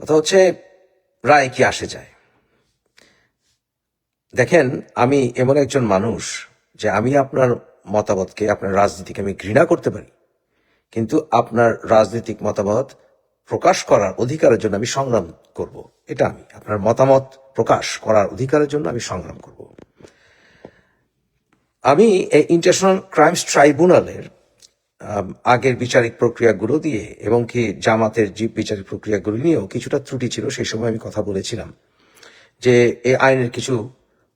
কথা হচ্ছে, রায় কি আসে যায়? দেখেন, আমি এমন একজন মানুষ যে আমি আপনার মতামতকে, আপনার রাজনীতিকে আমি ঘৃণা করতে পারি। কিন্তু আপনার রাজনৈতিক মতামত প্রকাশ করার অধিকারের জন্য আমি সংগ্রাম করব। এটা আমি, আপনার মতামত প্রকাশ করার অধিকারের জন্য আমি সংগ্রাম করব। আমি এই ইন্টারন্যাশনাল ক্রাইমস ট্রাইব্যুনালের আগের বিচারিক প্রক্রিয়াগুলো দিয়ে, এবং কি জামাতের জীব বিচারিক প্রক্রিয়াগুলো নিয়েও কিছুটা ত্রুটি ছিল, সেই সময় আমি কথা বলেছিলাম যে এই আইনের কিছু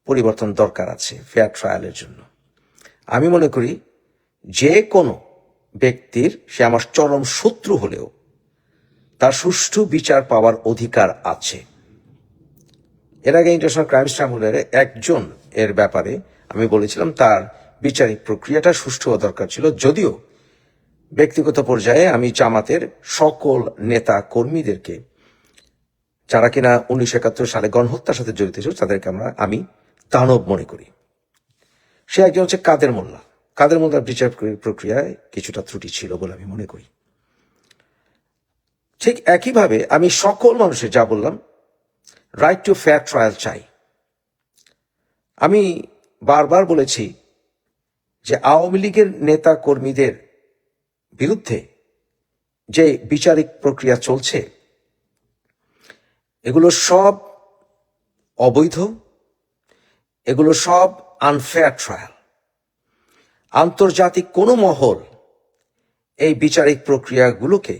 পরিবর্তন দরকার আছে ফেয়ার ট্রায়ালের জন্য। আমি মনে করি যে কোনো ব্যক্তির, সে আমার চরম শত্রু হলেও তার সুষ্ঠু বিচার পাওয়ার অধিকার আছে। এর আগে ইন্টারন্যাশনাল ক্রাইমস ট্রাইব্যুনালে একজন এর ব্যাপারে আমি বলেছিলাম, তার বিচারিক প্রক্রিয়াটা সুষ্ঠু হওয়া দরকার ছিল, যদিও ব্যক্তিগত পর্যায়ে আমি জামাতের সকল নেতা কর্মীদেরকে, যারা কিনা উনিশশো একাত্তর সালে গণহত্যার সাথে জড়িত ছিল, তাদেরকে আমরা, আমি দানব মনে করি। সে একজন হচ্ছে কাদের মোল্লা। কাদের মোল্লার বিচার প্রক্রিয়ায় কিছুটা ত্রুটি ছিল বলে আমি মনে করি। ঠিক একইভাবে আমি সকল মানুষের, যা বললাম রাইট টু ফেয়ার ট্রায়াল চাই। আমি বারবার বলেছি যে আওয়ামী লীগের নেতা কর্মীদের বিরুদ্ধে যে বিচারিক প্রক্রিয়া চলছে, এগুলো সব অবৈধ, এগুলো সব আনফেয়ার ট্রায়াল আন্তর্জাতিক কোনো মহল এই বিচারিক প্রক্রিয়াগুলোকে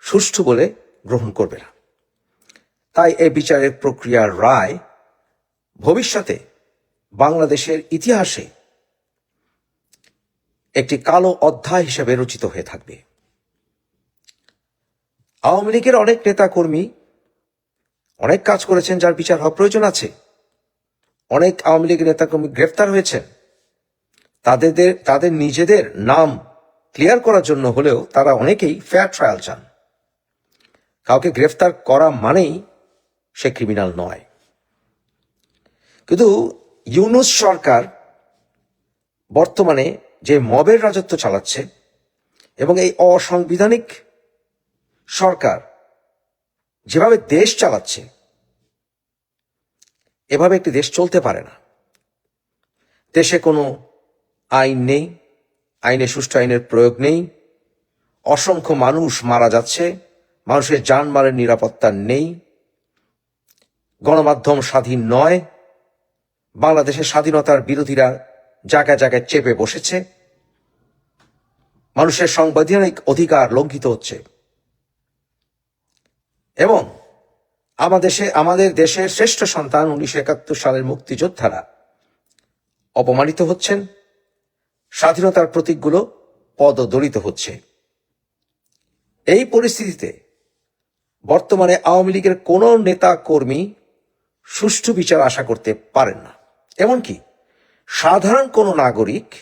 সুষ্ঠু বলে গ্রহণ করবে না। তাই এই বিচারের প্রক্রিয়ার রায় ভবিষ্যতে বাংলাদেশের ইতিহাসে একটি কালো অধ্যায় হিসেবে রচিত হয়ে থাকবে। আওয়ামী লীগের অনেক নেতা কর্মী অনেক কাজ করেছেন যার বিচার হওয়া প্রয়োজন আছে। অনেক আওয়ামী লীগের নেতা কর্মী গ্রেফতার হয়েছেন। তাদের তাদের নিজেদের নাম ক্লিয়ার করার জন্য হলেও তারা অনেকেই ফেয়ার ট্রায়াল চান। কাউকে গ্রেফতার করা মানেই সে ক্রিমিনাল নয়। কিন্তু ইউনুস সরকার বর্তমানে যে মবের রাজত্ব চালাচ্ছে এবং এই অসাংবিধানিক সরকার যেভাবে দেশ চালাচ্ছে, এভাবে একটি দেশ চলতে পারে না। দেশে কোনো আইন নেই, আইনে সুষ্ঠু আইনের প্রয়োগ নেই, অসংখ্য মানুষ মারা যাচ্ছে, মানুষের জানমালের নিরাপত্তা নেই, গণমাধ্যম স্বাধীন নয়, বাংলাদেশের স্বাধীনতার বিরোধীরা জায়গায় জায়গায় চেপে বসেছে। মানুষের সাংবিধানিক অধিকার লঙ্ঘিত হচ্ছে। এবং আমাদের আমাদের দেশের শ্রেষ্ঠ সন্তান উনিশশো একাত্তর সালের মুক্তিযোদ্ধারা অপমানিত হচ্ছেন, স্বাধীনতার প্রতীকগুলো পদদলিত হচ্ছে। এই পরিস্থিতিতে বর্তমানে আওয়ামী লীগের কোনো নেতা কর্মী সুষ্ঠু বিচার আশা করতে পারেন না। এমনকি সাধারণ কোনো নাগরিক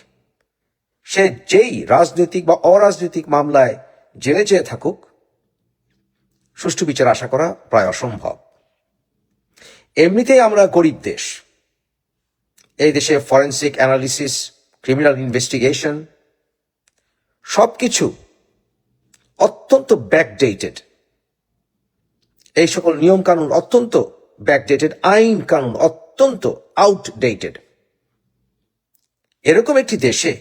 সে যেই রাজনৈতিক বা অরাজনৈতিক মামলায় জেলে যেয়ে থাকুক, সুষ্ঠু বিচার আশা করা প্রায় অসম্ভব। এমনিতেই আমরা গরিব দেশ। এই দেশে ফরেন্সিক অ্যানালিসিস, ক্রিমিনাল ইনভেস্টিগেশন সবকিছু অত্যন্ত ব্যাকডেটেড এই সকল নিয়ম কানুন অত্যন্ত ব্যাকডেটেড আইন কানুন অত্যন্ত আউটডেটেড এরকম একটি দেশে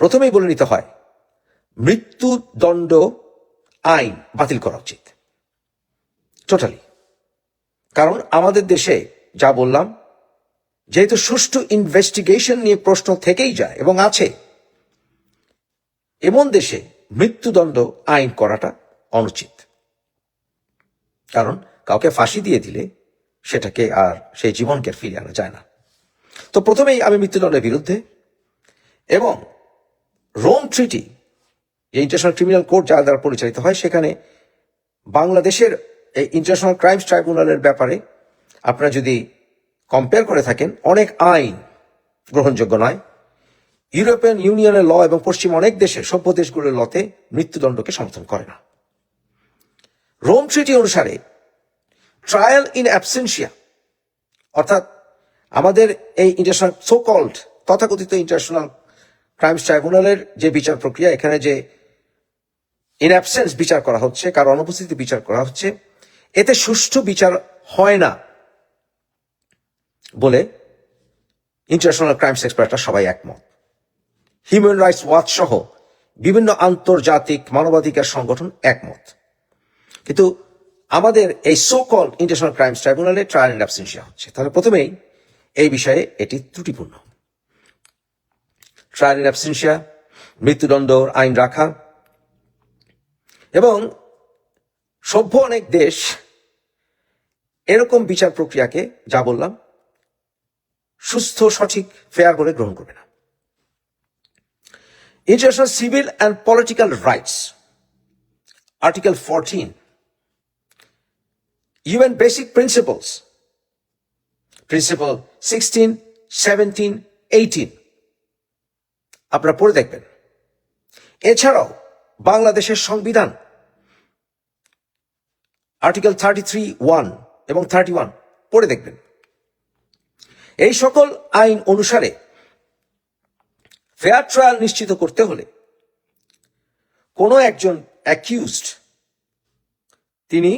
প্রথমেই বলে নিতে হয়, মৃত্যুদণ্ড আইন বাতিল করা উচিত। টোটালি কারণ আমাদের দেশে যা বললাম, যেহেতু সুষ্ঠু ইনভেস্টিগেশন নিয়ে প্রশ্ন থেকেই যায় এবং আছে, এমন দেশে মৃত্যুদণ্ড আইন করাটা অনুচিত। কারণ কাউকে ফাঁসি দিয়ে দিলে সেটাকে আর সেই জীবনকে ফিরিয়ে আনা যায় না। তো প্রথমেই আমি মৃত্যুদণ্ডের বিরুদ্ধে এবং রোম ট্রিটি যে ইন্টারন্যাশনাল ক্রিমিনাল কোর্ট যার দ্বারা পরিচালিত হয়, সেখানে বাংলাদেশের এই ইন্টারন্যাশনাল ক্রাইমস ট্রাইব্যুনালের ব্যাপারে আপনারা যদি কম্পেয়ার করে থাকেন, অনেক আইন গ্রহণযোগ্য নয়। ইউরোপিয়ান ইউনিয়নের ল এবং পশ্চিম অনেক দেশের সভ্য দেশগুলোর লতে মৃত্যুদণ্ডকে সমর্থন করে না। রোম ট্রিটি অনুসারে ট্রায়াল ইন অ্যাবসেন্সিয়া অর্থাৎ আমাদের এই ইন্টারন্যাশনাল সো কল্ড তথাকথিত ইন্টারন্যাশনাল ক্রাইমস ট্রাইব্যুনালের যে বিচার প্রক্রিয়া, এখানে যে ইন অ্যাবসেন্স বিচার করা হচ্ছে, কারও অনুপস্থিতি বিচার করা হচ্ছে, এতে সুষ্ঠু বিচার হয় না বলে ইন্টারন্যাশনাল ক্রাইমস এক্সপার্টরা সবাই একমত। হিউম্যান রাইটস ওয়াচ সহ বিভিন্ন আন্তর্জাতিক মানবাধিকার সংগঠন একমত। কিন্তু আমাদের এই সো কল ইন্টারন্যাশনাল ক্রাইমস ট্রাইব্যুনালে ট্রায়াল অ্যান্ড অ্যাবসেন্সিয়া হচ্ছে। তাহলে প্রথমেই এই বিষয়ে এটি ত্রুটিপূর্ণ। ট্রায়াল অ্যান্ড অ্যাবসেন্সিয়া মৃত্যুদণ্ড আইন রাখা এবং সভ্য অনেক দেশ এরকম বিচার প্রক্রিয়াকে যা বললাম সুস্থ সঠিক ফেয়ার বলে গ্রহণ করবে না international civil and political rights article fourteen UN basic principles. Principle 16, 17, 18. আপনারা পড়ে দেখবেন। এছাড়াও বাংলাদেশের সংবিধান, আর্টিকেল থার্টি থ্রি ওয়ান এবং থার্টি ওয়ান পড়ে দেখবেন। এই সকল আইন অনুসারে ফেয়ার ট্রায়াল নিশ্চিত করতে হলে কোনো একজন অ্যাকিউজড তিনি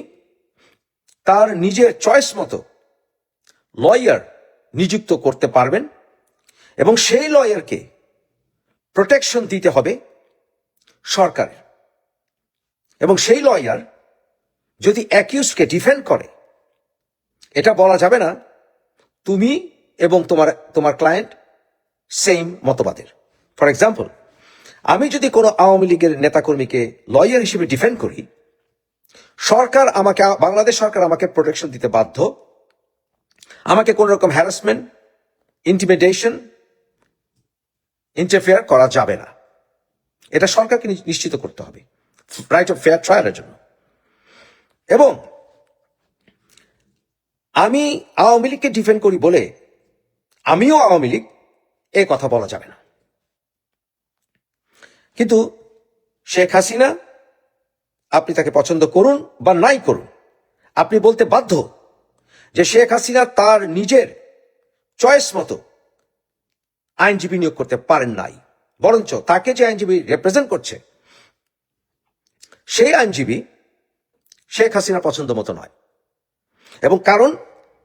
তার নিজের চয়েস মতো লয়ার নিযুক্ত করতে পারবেন এবং সেই লয়ারকে প্রোটেকশন দিতে হবে সরকারের। এবং সেই লয়ার যদি অ্যাকিউজকে ডিফেন্ড করে, এটা বলা যাবে না, তুমি এবং তোমার তোমার ক্লায়েন্ট সেম মতবাদের। ফর এক্সাম্পল আমি যদি কোনো আওয়ামী লীগের নেতাকর্মীকে লয়ার হিসেবে ডিফেন্ড করি, সরকার আমাকে, বাংলাদেশ সরকার আমাকে প্রোটেকশন দিতে বাধ্য। আমাকে কোন রকম হ্যারাসমেন্ট ইন্টিমিডেশন ইন্টারফেয়ার করা যাবে না। এটা সরকারকে নিশ্চিত করতে হবে। রাইট অফ ফেয়ার ট্রায়ালের জন্য। এবং আমি আওয়ামী লীগকে ডিফেন্ড করি বলে আমিও আওয়ামী লীগ এ কথা বলা যাবে না। কিন্তু শেখ হাসিনা, আপনি তাকে পছন্দ করুন বা নাই করুন, আপনি বলতে বাধ্য যে শেখ হাসিনা তার নিজের চয়েস মতো আইনজীবী নিয়োগ করতে পারেন নাই। বরঞ্চ তাকে যে আইনজীবী রিপ্রেজেন্ট করছে, সেই আইনজীবী শেখ হাসিনার পছন্দ মতো নয়। এবং কারণ,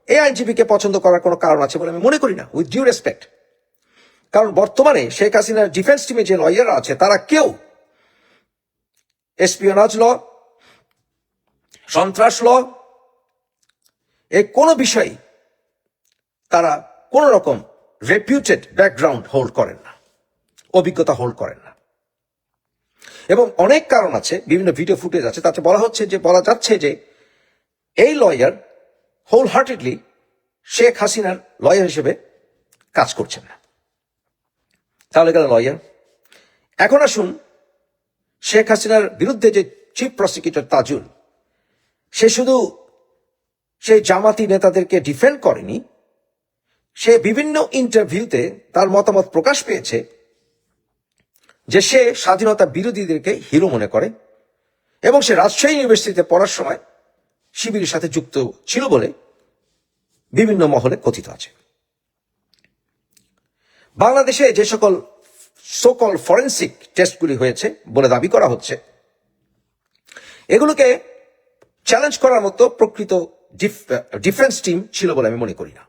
এই আইনজীবীকে পছন্দ করার কোনো কারণ আছে বলে আমি মনে করি না উইথ ডিউ রেসপেক্ট কারণ বর্তমানে শেখ হাসিনার ডিফেন্স টিমে যে লয়াররা আছে, তারা কেউ এসপিওনাজ ল সন্ত্রাস ল এই কোনো বিষয় তারা কোন রকম রেপিউটেড ব্যাকগ্রাউন্ড হোল্ড করেন না, অভিজ্ঞতা হোল্ড করেন না। এবং অনেক কারণ আছে, বিভিন্ন ভিডিও ফুটেজ আছে, তাতে বলা হচ্ছে যে, বলা যাচ্ছে যে, এই লয়ার হোল হার্টেডলি শেখ হাসিনার লয়ার হিসেবে কাজ করছেন না। তাহলে গেল লয়ার এখন আসুন, শেখ হাসিনার বিরুদ্ধে যে চিফ প্রসিকিউটর তাজুল, সে শুধু সেই জামাতি নেতাদেরকে ডিফেন্ড করেনি সে বিভিন্ন ইন্টারভিউতে তার মতামত প্রকাশ পেয়েছে যে সে স্বাধীনতা বিরোধীদেরকে হিরো মনে করে এবং সে রাজশাহী ইউনিভার্সিটিতে পড়ার সময় শিবিরের সাথে যুক্ত ছিল বলে বিভিন্ন মহলে কথিত আছে। বাংলাদেশে যে সকল সকল ফরেন্সিক টেস্টগুলি হয়েছে বলে দাবি করা হচ্ছে, এগুলোকে চ্যালেঞ্জ করার মতো প্রকৃত ডিফেন্স টিম ছিল বলে আমি মনে করি না।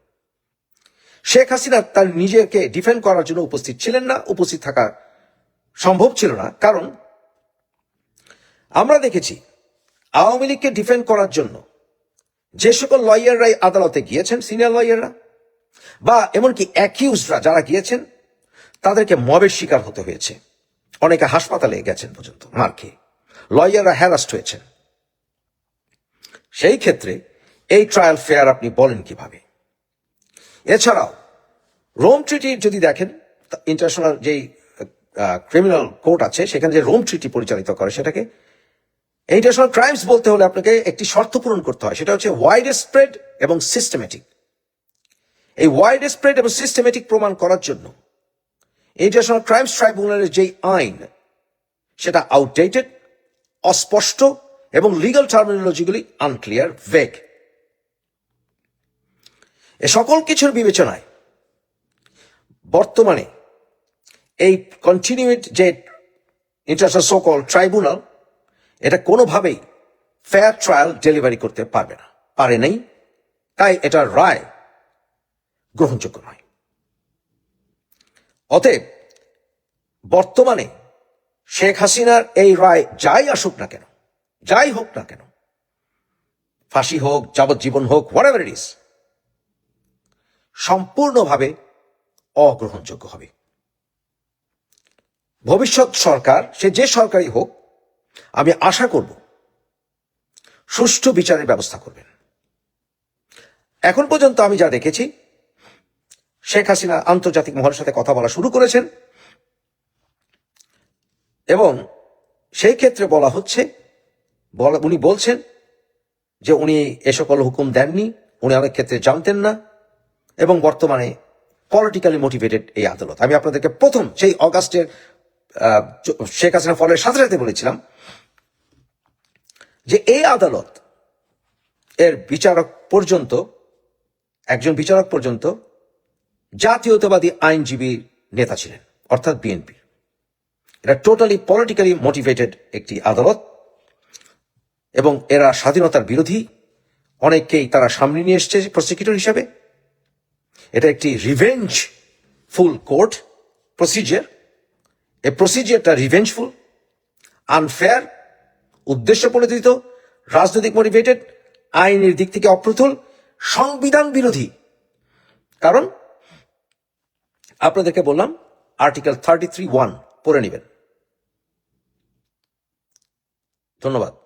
শেখ হাসিনা তার নিজেকে ডিফেন্ড করার জন্য উপস্থিত ছিলেন না, উপস্থিত থাকা সম্ভব ছিল না। কারণ আমরা দেখেছি, আওয়ামী লীগকে ডিফেন্ড করার জন্য যে সকল লয়াররাই আদালতে গিয়েছেন সিনিয়র লয়াররা, বা এমনকি অ্যাকিউজরা যারা গিয়েছেন, তাদেরকে মবের শিকার হতে হয়েছে। অনেকে হাসপাতালে গেছেন পর্যন্ত, মার খেয়ে। লয়াররা হ্যারাস্ট হয়েছেন। সেই ক্ষেত্রে এই ট্রায়াল ফেয়ার আপনি বলেন কীভাবে? এছাড়াও রোম ট্রিটি যদি দেখেন ইন্টারন্যাশনাল যেই ক্রিমিনাল কোর্ট আছে, সেখানে যে রোম ট্রিটি পরিচালিত করে, সেটাকে ইন্টারন্যাশনাল ক্রাইমস বলতে হলে আপনাকে একটি শর্ত পূরণ করতে হয়, সেটা হচ্ছে ওয়াইড স্প্রেড এবং সিস্টেমেটিক এই ওয়াইড স্প্রেড এবং সিস্টেমেটিক প্রমাণ করার জন্য ইন্টারন্যাশনাল ক্রাইমস ট্রাইব্যুনালের যেই আইন, সেটা আউটডেটেড অস্পষ্ট এবং লিগাল টার্মিনোলজিগুলি আনক্লিয়ার ভেগ এ সকল কিছুর বিবেচনায় বর্তমানে এই কন্টিনিউড যে ইন্টারন্যাশনাল সকল ট্রাইব্যুনাল এটা কোনোভাবেই ফেয়ার ট্রায়াল ডেলিভারি করতে পারবে না, পারে নাই, তাই এটার রায় গ্রহণযোগ্য নয়। অতএব বর্তমানে শেখ হাসিনার এই রায় যাই আসুক না কেন, যাই হোক না কেন, ফাঁসি হোক, যাবজ্জীবন হোক হোয়াট এভার ইট ইস সম্পূর্ণভাবে অগ্রহণযোগ্য হবে। ভবিষ্যৎ সরকার, সে যে সরকারই হোক, আমি আশা করব সুষ্ঠু বিচারের ব্যবস্থা করবেন। এখন পর্যন্ত আমি যা দেখেছি, শেখ হাসিনা আন্তর্জাতিক মহলের সাথে কথা বলা শুরু করেছেন এবং সেই ক্ষেত্রে বলা হচ্ছে, বলা, উনি বলছেন যে উনি এ সকল হুকুম দেননি, উনি অনেক ক্ষেত্রে জানতেন না। এবং বর্তমানে পলিটিক্যালি মোটিভেটেড এই আদালত আমি আপনাদেরকে প্রথম সেই অগাস্টের শেখ হাসিনা ফলের সাথে সাথে বলেছিলাম যে এই আদালত এর বিচারক পর্যন্ত, একজন বিচারক পর্যন্ত জাতীয়তাবাদী আইনজীবী নেতা ছিলেন, অর্থাৎ বিএনপি এটা টোটালি পলিটিক্যালি মোটিভেটেড একটি আদালত এবং এরা স্বাধীনতার বিরোধী, অনেককেই তারা সামনে নিয়ে এসছে প্রসিকিউটর হিসাবে। এটা একটি রিভেঞ্জ ফুল কোর্ট প্রসিজিয়ার এই প্রসিজিয়ারটা রিভেঞ্জফুল আনফেয়ার উদ্দেশ্য পরিচিত রাজনৈতিক মোটিভেটেড আইনের দিক থেকে অপ্রতুল, সংবিধান বিরোধী। কারণ, আপনাদেরকে বললাম আর্টিকেল থার্টি থ্রি ওয়ান পড়ে নেবেন। ধন্যবাদ।